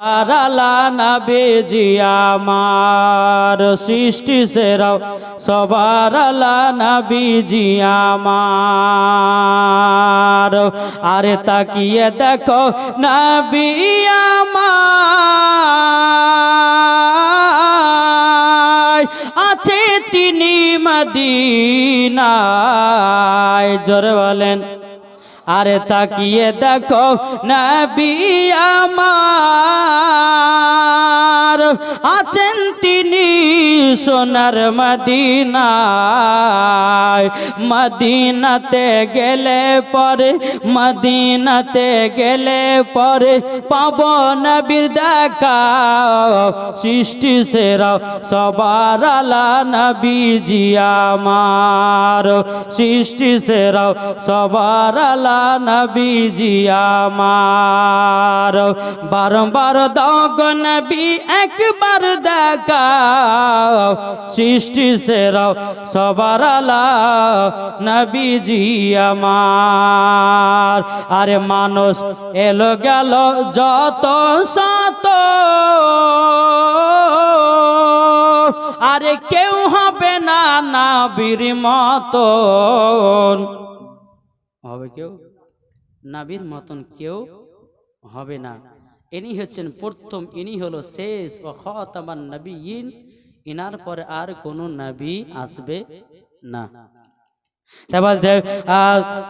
আরালা নবীজি আমার সৃষ্টি সেরাও। সবার আলা নবীজি আমার আরে তাকিয়ে দেখো নবী আমার আছে তিনি মদিনায়। জোরে বলেন। আরে তাকিয়ে দেখো নবী আমার। আছেন তিনি সোনার মদিনায়। মদিনাতে গেলে পরে, মদিনাতে গেলে পরে পাব নবীর দেখা। সৃষ্টি সেরা সবার আলা নবীজি আমার। সৃষ্টি সেরা সবার আলা নবীজি আমার। বারবার দগ নবী একবার দেখা সৃষ্টি সেরা সবার নবীজি আমার। আরে মানুষ এলো গেল যত শত আরে কেউ হবে না নাবির মতন। হবে কেউ? নাবির মতন কেউ হবে না। ইনি হচ্ছেন প্রথম, ইনি হলো শেষ, ও খতামান নবী ইন ইনার পরে আর কোনো নবী আসবে না। তা বলছে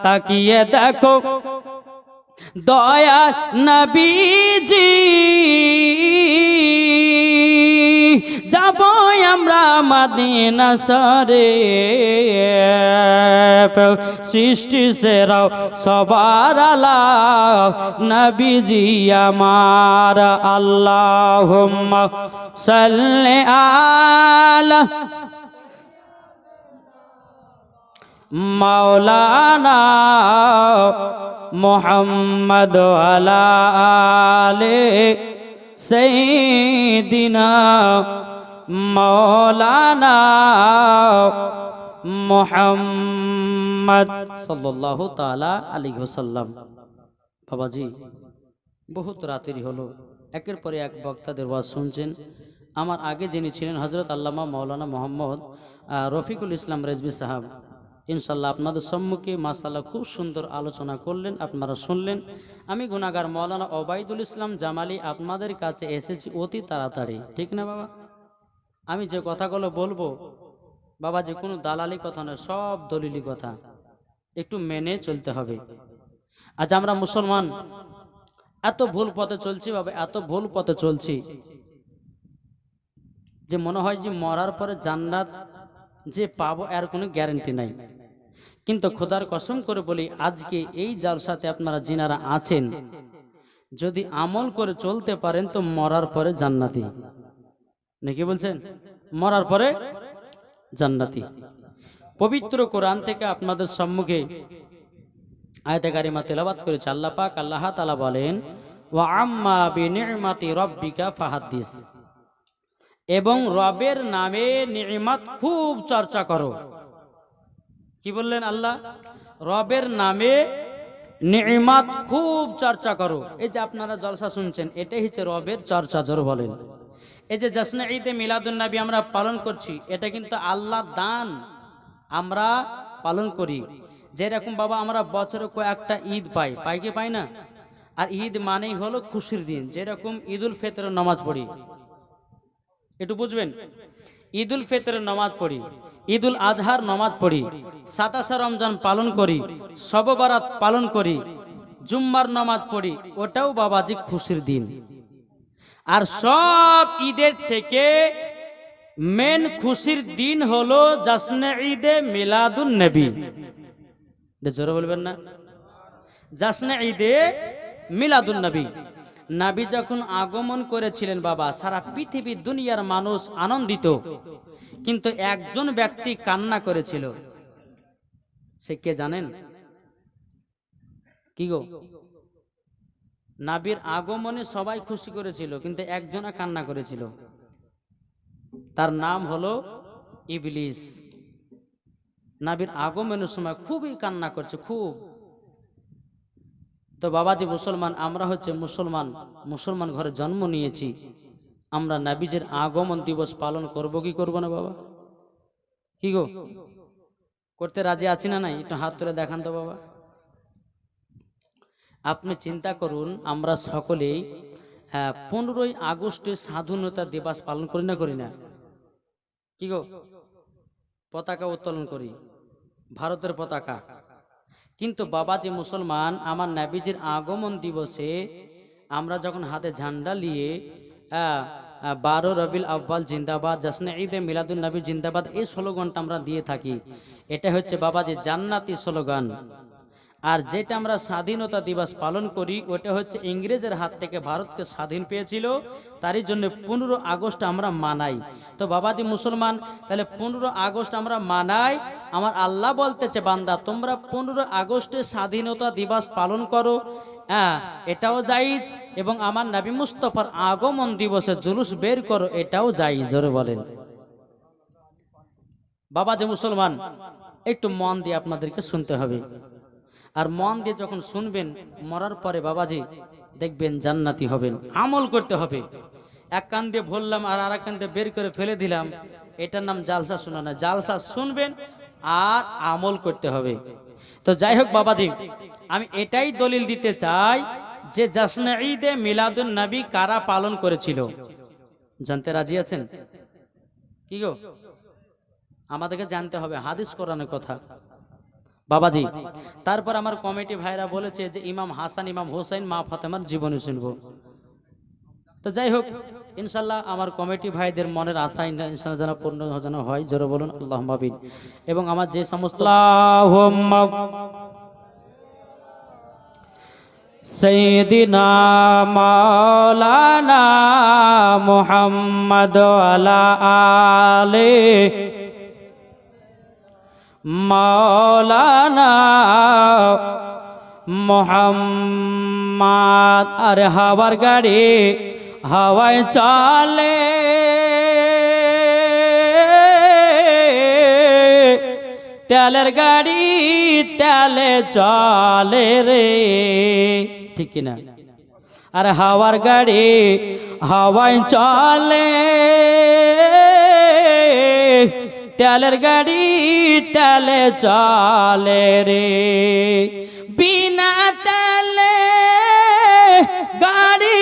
তাকিয়ে দেখো, দয়া নবীজি। যাব আমরা মাদিনা সরে সৃষ্টি সেরাও সবার আলা নবীজি আমার আল্লাহ সাল্লে আলা মাওলানা মোহাম্মদ আলা আলে সেইদিনা মৌলানা মোহাম্মদ সাল্লাল্লাহু তাআলা আলাইহি ওয়াসাল্লাম। বাবাজি, বহুত রাত্রি হলো। একের পরে এক বক্তাদের ওয়াজ শুনছেন। আমার আগে যিনি ছিলেন হজরত আল্লামা মৌলানা মোহাম্মদ রফিকুল ইসলাম রেজবি সাহাব। ইনশাল্লাহ আপনাদের সম্মুখে মাসাল্লাহ খুব সুন্দর আলোচনা করলেন, আপনারা শুনলেন। আমি গুনাগার মৌলানা ওবায়দুল ইসলাম জামালি আপনাদের কাছে এসেছি অতি তাড়াতাড়ি। ঠিক না বাবা? আমি যে কথাগুলো বলব, বাবা যে কোনো দালালি কথা নয়, সব দলিলি কথা। একটু মেনে চলতে হবে। আজ আমরা মুসলমান, এত ভুল পথে চলছি বাবা, এত ভুল পথে চলছি যে মনে হয় যে মরার পরে জান্নাত যে পাবো, এর কোনো গ্যারান্টি নাই। কিন্তু খোদার কসম করে বলি, আজকে এই জাল সাথে আপনারা যিনারা আছেন, যদি আমল করে চলতে পারেন তো মরার পরে জান্নাতি। নাকি বলছেন? মরার পরে জান্নাতি। পবিত্র কোরআন থেকে আপনাদের সম্মুখে আয়তে কারিমা তেলাবাত করেছে আল্লাহ পাক, আল্লাহ তালা বলেন, ওয়া আম্মা রব্বিকা ফাহাদ্দিস। এবং রবের নামে নির্মাত খুব চর্চা করো। কি বললেন আল্লাহ? রবের নামে নির্মাত খুব চর্চা করো। এই যে আপনারা জলসা শুনছেন, এটাই হচ্ছে রবের চর্চা জোর বলেন। এই যে জাসনা ঈদে মিলাদুন নবী আমরা পালন করছি, এটা কিন্তু আল্লাহ দান আমরা পালন করি। যেরকম বাবা আমরা বছরে কয়েকটা ঈদ পাই পাই কি পাই না? আর ঈদ মানেই হলো খুশির দিন, যেরকম ঈদুল ফেতরের নামাজ পড়ি। একটু বুঝবেন? ঈদুল ফেতরের নামাজ পড়ি, ঈদুল আজহার নামাজ পড়ি, সাতাশা রমজান পালন করি, সববারাত পালন করি, জুম্মার নামাজ পড়ি, ওটাও বাবাজি খুশির দিন। আর সব ঈদের থেকে মেন খুশির দিন হলো জাসনে ঈদে মিলাদুন নবী। জোরে বলবেন না? জাসনে ঈদে মিলাদুন নবী। নাবি যখন আগমন করেছিলেন বাবা, সারা পৃথিবীর দুনিয়ার মানুষ আনন্দিত। কিন্তু একজন ব্যক্তি কান্না করেছিল। সে কে জানেন? কি গো? নাবির আগমনে সবাই খুশি করেছিল, কিন্তু একজনা কান্না করেছিল। তার নাম হলো ইবলিস। নাবির আগমনের সময় খুবই কান্না করছে, খুব। তো বাবাজি মুসলমান, আমরা হচ্ছে মুসলমান মুসলমান ঘরে জন্ম নিয়েছি। আমরা নাবিজের আগমন দিবস পালন করব কি করব না বাবা? কি গো? করতে রাজি আছি না নাই? একটু হাত তুলে দেখান তো বাবা। আপনি চিন্তা করুন আমরা সকলেই হ্যাঁ পনেরোই আগস্টে স্বাধীনতা দিবস পালন করি না করি না। কি গো? পতাকা উত্তোলন করি ভারতের পতাকা। কিন্তু বাবা যে মুসলমান আমার নাবিজির আগমন দিবসে আমরা যখন হাতে ঝান্ডা নিয়ে আহ, বারো রবিল আব্বাল জিন্দাবাদ জাসনে ঈদে মিলাদুল নবী জিন্দাবাদ এই স্লোগানটা আমরা দিয়ে থাকি। এটা হচ্ছে বাবাজি জান্নাতি স্লোগান। আর যেটা আমরা স্বাধীনতা দিবস পালন করি, ওটা হচ্ছে ইংরেজের হাত থেকে ভারতকে স্বাধীন পেয়েছিল, তারই জন্য পনেরো আগস্ট আমরা মানাই। তো বাবাজি মুসলমান, তাহলে পনেরো আগস্ট আমরা মানাই, আমার আল্লাহ বলতেছে, বান্দা, তোমরা পনেরো আগস্টে স্বাধীনতা দিবস পালন করো। হ্যাঁ এটাও জাইজ এবং আমার নবী মুস্তফার আগমন দিবসে জুলুস বের করো, এটাও জাইজ জোরে বলেন। বাবা যে মুসলমান, একটু মন দিয়ে আপনাদেরকে শুনতে হবে। আর মন দিয়ে যখন শুনবেন, মরার পরে বাবাজি দেখবেন জান্নাতি হবেন। আমল করতে হবে। এক কান দিয়ে বললাম আর আর কান দিয়ে বের করে ফেলে দিলাম। এটার নাম জালসা শোনা না জালসা শুনবেন আর আমল করতে হবে। তো যাই হোক বাবাজি, আমি এটাই দলিল দিতে চাই যে জাসনে ঈদে মিলাদুন নবী কারা পালন করেছিল? জানতে রাজি আছেন? কি গো? আমাদেরকে জানতে হবে। হাদিস কোরআনের কথা। বাবাজি তারপর আমার কমিটি ভাইরা বলেছে যে ইমাম হাসান ইমাম হোসেন মা ফাতেমার জীবনী শুনব। তো যাই হোক ইনশাল্লাহ আমার কমিটি ভাইদের মনের আশা ইনশাল্লাহ যেন পূর্ণ যেন হয় জোরে বলুন আল্লাহ মাবিন এবং আমার যে সমস্ত সৈদিনা মাওলানা মুহাম্মদ আলা আলে মাওলানা মোহাম্মদ, আর হাওয়ার গাড়ি হাওয়ায় চলে। তেলের গাড়ি তেলে চলে রে। ঠিক কিনা? আর হাওয়ার গাড়ি হাওয়ায় চলে। তেলের গাড়ি তেলে চলে রে। বিনা তেলে গাড়ি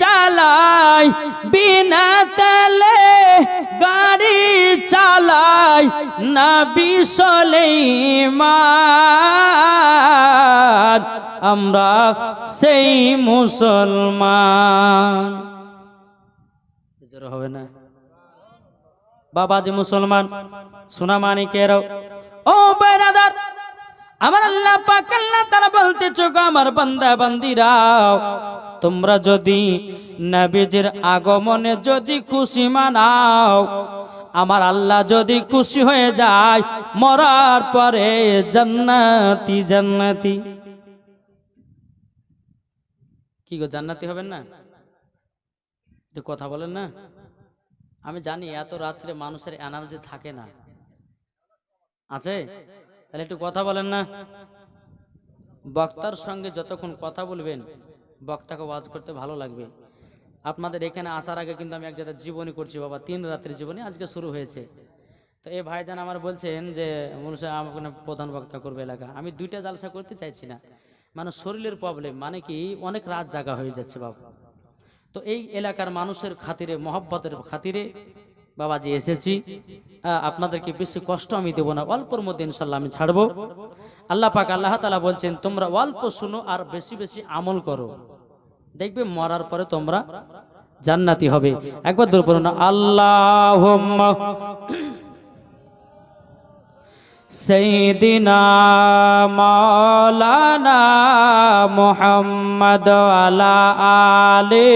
চালাই, বিনা তেলে গাড়ি চালাই না বিশলেমান আমরা সেই মুসলমান। হবে না। বাবা যে মুসলমান, সোনা মানিকেরও ও বেরাদার, আমার আল্লাহ পাক আল্লাহ বলতে চোখ আমার বান্দা বান্দিরাও তোমরা যদি নবীজির আগমনে যদি খুশি মানাও, আমার আল্লাহ যদি খুশি হয়ে যায়, মরার পরে জান্নাতি জান্নাতি। কি গো, জান্নাতি হবেন না? কথা বলেন না? আমি জানি এত রাত্রে মানুষের এনার্জি থাকে না। আছে? তাহলে একটু কথা বলেন না। বক্তার সঙ্গে যতক্ষণ কথা বলবেন, বক্তাকে ওয়াজ করতে ভালো লাগবে। আপনাদের এখানে আসার আগে কিন্তু আমি এক জায়গায় জীবনী করছি, বাবা, তিন রাত্রি জীবনী আজকে শুরু হয়েছে। তো এই ভাইজান আমার বলছেন যে, মনুষ্য আমাকে প্রধান বক্তা করবে এলাকা। আমি দুইটা জালসা করতে চাইছি না। মানে শরীরের প্রবলেম মানে কি? অনেক রাত জাগা হয়ে যাচ্ছে, বাবা। তো এই এলাকার মানুষের খাতিরে, মহব্বতের খাতিরে বাবাজি, এসেছি। আপনাদেরকে বেশি কষ্ট আমি দেবো না, অল্পর মধ্যে ইনশাল্লাহ আমি ছাড়বো। আল্লাহ পাক, আল্লাহ তালা বলছেন, তোমরা অল্প শুনো আর বেশি বেশি আমল করো। দেখবে মরার পরে তোমরা জান্নাতি হবে। একবার দূর না আল্লাহ সৈদিনা মাওলানা মোহাম্মদ আলা আলে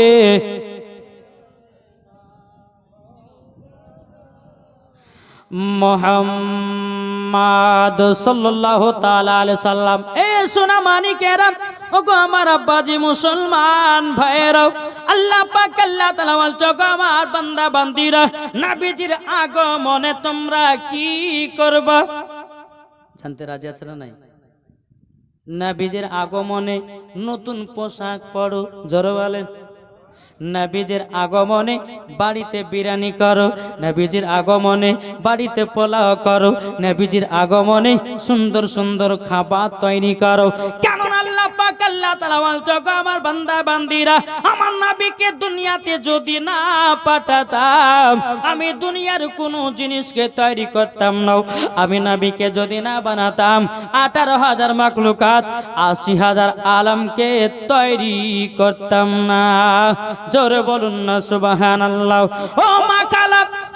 মোহাম্মদ সাল্লাল্লাহু তাআলা আলাইহি সাল্লাম এ সোনা মানিকেরা ওগো আমার আব্বাজি মুসলমান ভাইরা আল্লাহ পাক আল্লাহ তাআলা বলছো গো আমার বান্দা বান্দিরা, নবীজির আগমনে তোমরা কি করবা? জানতে রাজি আছে না নাই? নাবিজের আগমনে নতুন পোশাক পরো জড়ো বলেন। নাবিজের আগমনে বাড়িতে বিরানি করো, নাবিজির আগমনে বাড়িতে পোলাও করো, নাবিজির আগমনে সুন্দর সুন্দর খাবার তৈরি করো। কেন পাক আল্লাহ তাআলা বলছো আমার বান্দা বান্দিরা, আমার নবীকে দুনিয়াতে যদি না পাঠাতাম, আমি দুনিয়ার কোনো জিনিসকে তৈরি করতাম না। আমি নবীকে যদি না বানাতাম, আঠারো হাজার মাকলুকাত আশি হাজার আলমকে তৈরি করতাম না। জোরে বলুন না সুবাহান আল্লাহ ও মা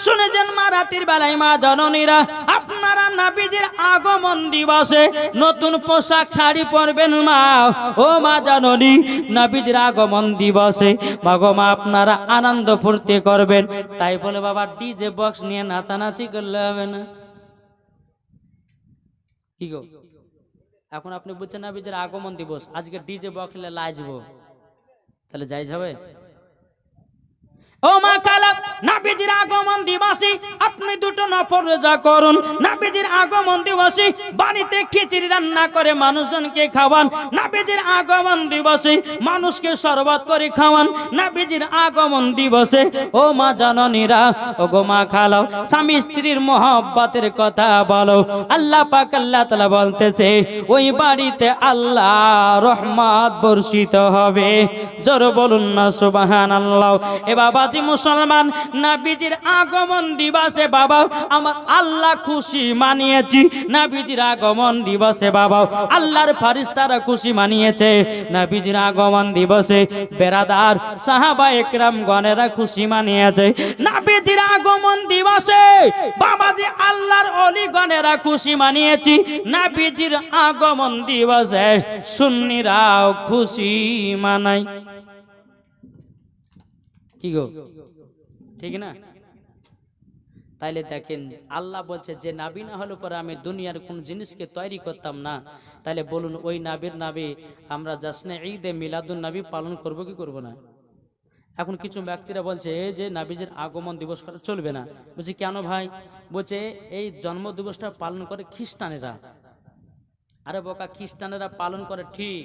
শুনেছেন মা রাতের বেলায় মা জননীরা, আপনারা নাবিজির আগমন দিবসে নতুন পোশাক শাড়ি পরবেন মা। ও মা জননী নাবিজির আগমন দিবসে, মাগো মা, আপনারা আনন্দ ফুর্তি করবেন। তাই বলে বাবা, ডিজে বক্স নিয়ে নাচানাচি করলে হবে না। কি গো? এখন আপনি বুঝছেন নাবিজির আগমন দিবস, আজকে ডিজে বক্স লাজবো তাহলে যাই যাবে ও মা কালা নাবিজির আগমন দিবসে আপনি দুটো নফর রোজা করুন। নাবিজির আগমন দিবসে বাড়িতে খিচুড়ি রান্না করে মানুষজনকে খাওয়ান। নাবিজির আগমন দিবসে মানুষকে শরবত করে খাওয়ান। আগমন দিবসে, ও মা খালাও, স্বামী স্ত্রীর মোহব্বতের কথা বলো। আল্লাহ পাক আল্লাহ তাআলা বলতেছে, ওই বাড়িতে আল্লাহ রহমত বর্ষিত হবে। জোর বলুন না, সুবহানাল্লাহ। এ বাবাজি মুসলমান, নাবিজির আগমন দিবসে বাবা, আমার আল্লাহ খুশি মানিয়েছি। নাবিজির আগমন দিবসে বাবা, আল্লাহর ফারিস্তারা খুশি মানিয়েছে। নাবিজির আগমন দিবসে বেরাদার সাহাবা একরাম গণেরা খুশি মানিয়েছে। নাবিজির আগমন দিবসে বাবাজি আল্লাহর অলি গণেরা খুশি মানিয়েছি। নাবিজির আগমন দিবসে সুন্নিরাও খুশি মানাই কি গো? ঠিক না? তাইলে দেখেন, আল্লাহ বলছে যে নাবি না হলে পরে আমি দুনিয়ার কোন জিনিসকে তৈরি করতাম না। তাইলে বলুন, ওই নাবির নাবি আমরা জাসনে ঈদে মিলাদুন নাবি পালন করব কি করব না? এখন কিছু ব্যক্তিরা বলছে যে নাবিজের আগমন দিবস করা চলবে না। বলছি, কেন ভাই? বলছে, এই জন্ম দিবসটা পালন করে খ্রিস্টানেরা। আরে বোকা, খ্রিস্টানেরা পালন করে ঠিক।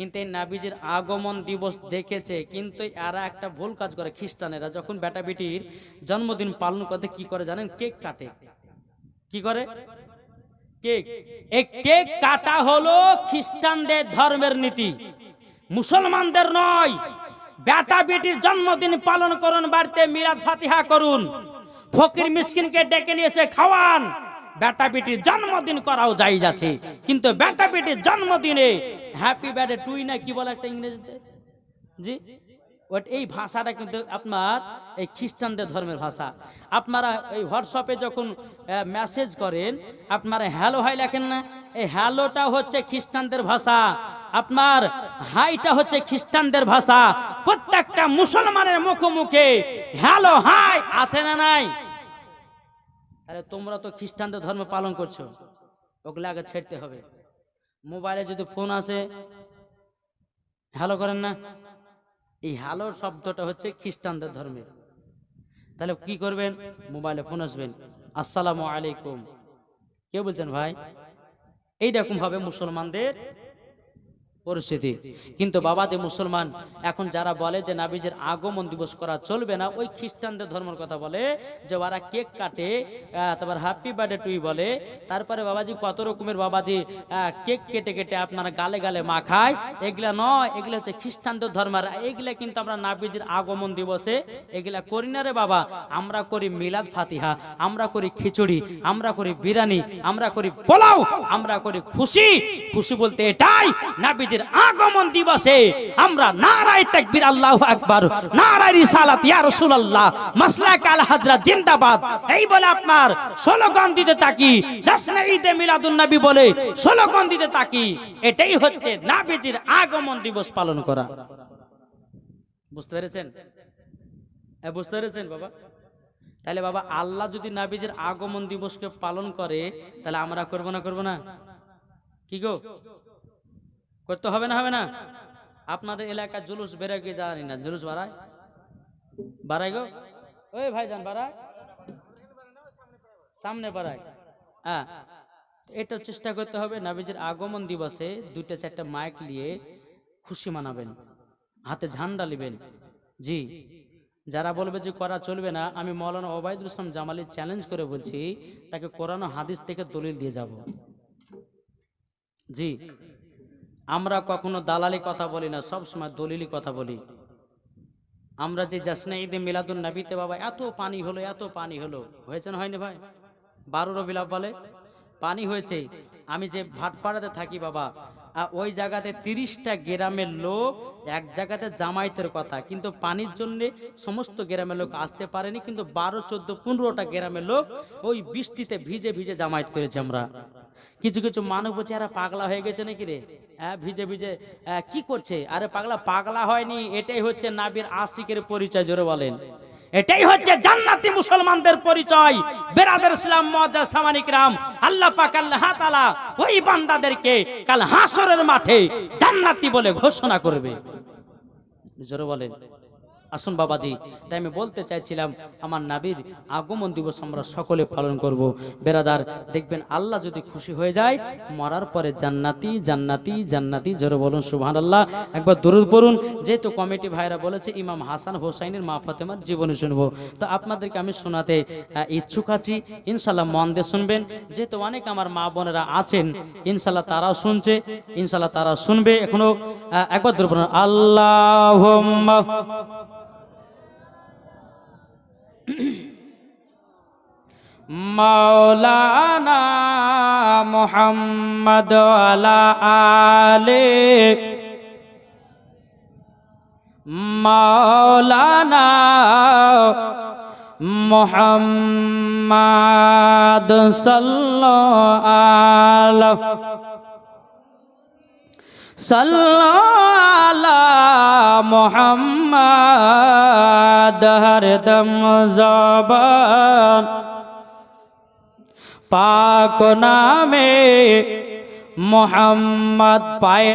কিন্তু এই নাবিজির আগমন দিবস দেখেছে, কিন্তু এরা একটা ভুল কাজ করে খ্রিস্টানেরা। যখন বেটা বেটির জন্মদিন পালন করতে কি করে জানেন? কেক কাটে। কি করে? কেক। এই কেক কাটা হলো খ্রিস্টানদের ধর্মের নীতি। মুসলমানদের নয়। বেটা বেটির জন্মদিন পালন করুন, বাড়িতে মিরাজ ফাতিহা করুন। ফকির মিসকিনকে ডেকে নিয়ে এসে খাওয়ান। বেটা বেটির জন্মদিন করাও যাই যাচ্ছে কিন্তু বেটা বেটির জন্মদিনে হ্যাপি বার্থডে টুই না কি বলে একটা ইংরেজিতে? জি? এই ভাষাটা কিন্তু আপনার এই খ্রিস্টানদের ধর্মের ভাষা। আপনারা এই হোয়াটসঅ্যাপে যখন মেসেজ করেন, আপনারা হ্যালো হাই লেখেন না। এই হ্যালোটা হচ্ছে খ্রিস্টানদের ভাষা। আপনার হাইটা হচ্ছে খ্রিস্টানদের ভাষা। প্রত্যেকটা মুসলমানের মুখে মুখে হ্যালো হাই আছে না নাই? আরে তোমরা তো খ্রিস্টানদের ধর্ম পালন করছ। ওগুলো আগে ছেড়তে হবে। মোবাইলে যদি ফোন আসে, হ্যালো করেন না? এই হ্যালো শব্দটা হচ্ছে খ্রিস্টানদের ধর্মের। তাহলে কি করবেন? মোবাইলে ফোন আসবেন। আসসালামু আলাইকুম। কে বলছেন, ভাই, এইরকম ভাবে মুসলমানদের পরিস্থিতি। কিন্তু বাবা যে মুসলমান, এখন যারা বলে যে নাবিজের আগমন দিবস করা চলবে না, ওই খ্রিস্টানদের ধর্মের কথা বলে যে ওরা কেক কাটে তারপর হ্যাপি বার্থডে টুই বলে। তারপরে বাবাজি কত রকমের বাবাজি কেক কেটে কেটে আপনারা গালে গালে মাখায় এগুলা নয়, এগুলা হচ্ছে খ্রিস্টানদের ধর্মের এগুলা কিন্তু আমরা নাবিজের আগমন দিবসে এগুলা করি না রে বাবা। আমরা করি মিলাদ ফাতিহা, আমরা করি খিচুড়ি, আমরা করি বিরিয়ানি, আমরা করি পোলাও, আমরা করি খুশি। খুশি বলতে এটাই, নাবিজের আগমন দিবসে আমরা নারায় তাকবীর, আল্লাহু আকবার, নারায় রিসালাত, ইয়া রাসূলুল্লাহ, মাসলাক আল হযরত জিন্দাবাদ। এই বলে আপনার স্লোগান দিতে থাকি জাসনে ঈদে মিলাদুন নবী বলে স্লোগান দিতে থাকি। এটাই হচ্ছে নাবিজের আগমন দিবস পালন করা। বুঝতে পেরেছেন? হ্যাঁ বুঝতে পেরেছেন বাবা? তাহলে বাবা, আল্লাহ যদি নাবিজের আগমন দিবসকে পালন করে, তাহলে আমরা করব না করব না? কি গো? করতে হবে না হবে না? আপনাদের এলাকায় জুলুস বেড়ে গিয়ে জানি না, জুলুস বাড়ায়? বাড়াই গো। ওই ভাইজান, বাড়ায়। সামনে বাড়ায়। হ্যাঁ। এটা চেষ্টা করতে হবে, নাবিজের আগমন দিবসে দুইটা, চারটা মাইক নিয়ে খুশি মানাবেন, হাতে ঝান্ডা নেবেন। জি। যারা বলবে যে করা চলবে না, আমি মৌলানা ওবায়দুল ইসলাম জামালি চ্যালেঞ্জ করে বলছি, তাকে কোরআন হাদিস থেকে দলিল দিয়ে যাব। জি। আমরা কখনো দালালি কথা বলি না, সব সময় দলিলি কথা বলি। আমরা যে জাসনা ঈদে মিলাদুন নবীতে বাবা, এত পানি হলো, এত পানি হলো। হয়েছে না হয়নি ভাই? বারো রবিলাপ বলে পানি হয়েছে। আমি যে ভাটপাড়াতে থাকি বাবা ওই জায়গাতে তিরিশটা গ্রামের লোক এক জায়গাতে জামাইতের কথা। কিন্তু পানির জন্যে সমস্ত গ্রামের লোক আসতে পারেনি, কিন্তু বারো, চোদ্দ, পনেরোটা গ্রামের লোক ওই বৃষ্টিতে ভিজে ভিজে জামায়াত করেছে আমরা। কিছু কিছু মানুষ বলছে এরা পাগলা হয়ে গেছে নাকি রে? হ্যাঁ ভিজে ভিজে কি করছে? আরে পাগলা পাগলা হয়নি, এটাই হচ্ছে নাবির আশিকের পরিচয়, জোরে বলেন। এটাই হচ্ছে জান্নাতি মুসলমানদের পরিচয়। বেরাদের ইসলাম মহাদার সামানিক রাম আল্লাহ পাক আল্লাহ তাআলা ওই বান্দাদেরকে কাল হাসরের মাঠে জান্নাতি বলে ঘোষণা করবে। জোরে বলেন। আসুন বাবাজি, তাই আমি বলতে চাইছিলাম, আমার নাবির আগমন দিবস আমরা সকলে পালন করব। বেরাদার, দেখবেন আল্লাহ যদি খুশি হয়ে যায়, মরার পরে জান্নাতি জান্নাতি জান্নাতি, জোরে বলুন সুবহান আল্লাহ একবার দরুদ পড়ুন, যেহেতু কমিটি ভাইরা বলেছে, ইমাম হাসান হোসাইনের মা ফাতেমার জীবনী শুনব। তো আপনাদেরকে আমি শোনাতে ইচ্ছুক আছি ইনশাল্লাহ মন দিয়ে শুনবেন। যেহেতু অনেক আমার মা বোনেরা আছেন ইনশাল্লাহ তারাও শুনছে ইনশাল্লাহ তারা শুনবে এখনও। একবার দরুদ পড়ুন আল্লাহ মাওলানা মোহাম্মদ আলা আলে মাওলানা মোহাম্মদ সাল্লাল্লাহু সাল্লাল্লাহু মোহাম্মদ হরদম জবান। পাক নামে মোহাম্মদ পায়